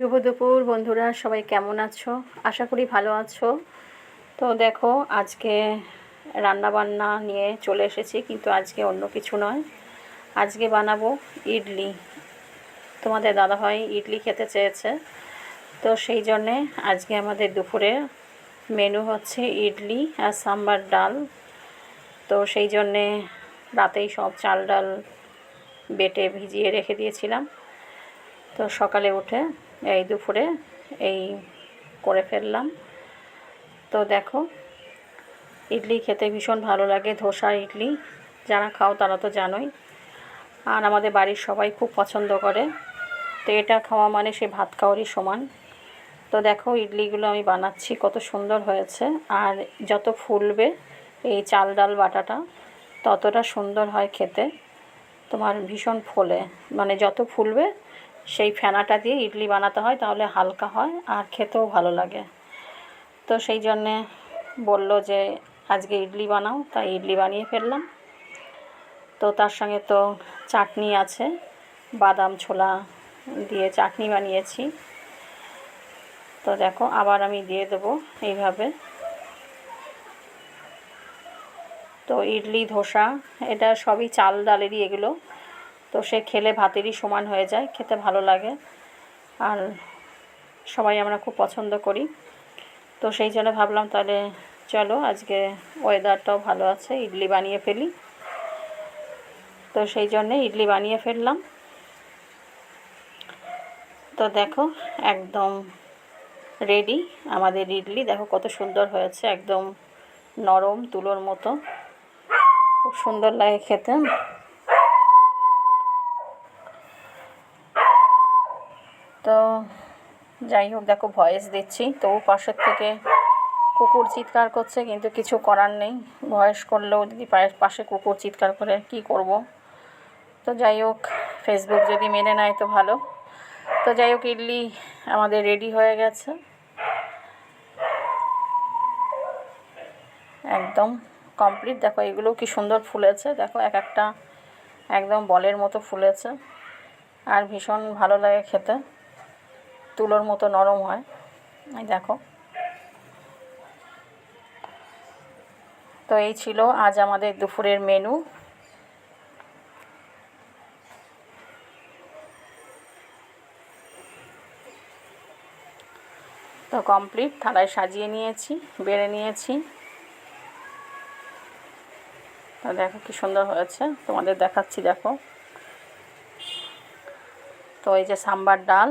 শুভ দুপুর, বন্ধুরা, সবাই কেমন আছো? আশা করি ভালো আছো। তো দেখো, আজকে রান্না বান্না নিয়ে চলে এসেছি, কিন্তু আজকে অন্য কিছু নয়। আজকে বানাবো ইডলি। তোমাদের দাদাভাই ইডলি খেতে চেয়েছে। তো সেই জন্যে আজকে আমাদের দুপুরে মেনু হচ্ছে ইডলি আর সাম্বার ডাল। তো সেই জন্যে রাতেই সব চাল ডাল বেটে ভিজিয়ে রেখে দিয়েছিলাম। তো সকালে উঠে এই দুপুরে এই করে ফেললাম। তো দেখো, ইডলি খেতে ভীষণ ভালো লাগে ধোসা ইডলি। যারা খাও তারা তো জানোই। আর আমাদের বাড়ির সবাই খুব পছন্দ করে। তো এটা খাওয়া মানে সে ভাত খাওয়ারই সমান। তো দেখো, ইডলিগুলো আমি বানাচ্ছি, কত সুন্দর হয়েছে। আর যত ফুলবে এই চাল ডাল বাটাটা, ততটা সুন্দর হয় খেতে। তোমার ভীষণ ফোলে। মানে যত ফুলবে সেই ফেনাটা দিয়ে ইডলি বানাতে হয়, তাহলে হালকা হয় আর খেতেও ভালো লাগে। তো সেই জন্যে বলল যে, আজকে ইডলি বানাও। তাই ইডলি বানিয়ে ফেললাম। তো তার সঙ্গে তো চাটনি আছে, বাদাম ছোলা দিয়ে চাটনি বানিয়েছি। তো দেখো, আবার আমি দিয়ে দেবো এইভাবে। তো ইডলি, ধোসা, এটা সবই চাল ডালেরই এগুলো। তো সে খেলে ভাতেরই সমান হয়ে যায়, খেতে ভালো লাগে। আর সবাই আমরা খুব পছন্দ করি। তো সেই জন্য ভাবলাম তাহলে চলো আজকে ওয়েদারটাও ভালো আছে, ইডলি বানিয়ে ফেলি। তো সেই জন্যে ইডলি বানিয়ে ফেললাম। তো দেখো, একদম রেডি আমাদের ইডলি। দেখো কত সুন্দর হয়েছে, একদম নরম তুলোর মতো। খুব সুন্দর লাগে খেতে। তো যাই হোক, দেখো ভয়েস দিচ্ছি। তো পাশের থেকে কুকুর চিৎকার করছে, কিন্তু কিছু করার নেই। ভয়েস করলেও যদি পাশে কুকুর চিৎকার করে, কি করব? তো যাই হোক ফেসবুক যদি মেনে নেয় তো ভালো। তো যাই হোক, ইডলি আমাদের রেডি হয়ে গেছে। একদম কমপ্লিট দেখো এগুলো কি সুন্দর ফুলেছে। দেখো এক একটা একদম বলের মতো ফুলেছে। আর ভীষণ ভালো লাগে খেতে। তুলোর মতো নরম হয়। এই দেখো। তো এই ছিল আজ আমাদের দুপুরের মেনু। তো কমপ্লিট, থালায় সাজিয়ে নিয়েছি, বেড়ে নিয়েছি। তো দেখো কি সুন্দর হয়েছে, তোমাদের দেখাচ্ছি দেখো। তো এই যে সাম্বার ডাল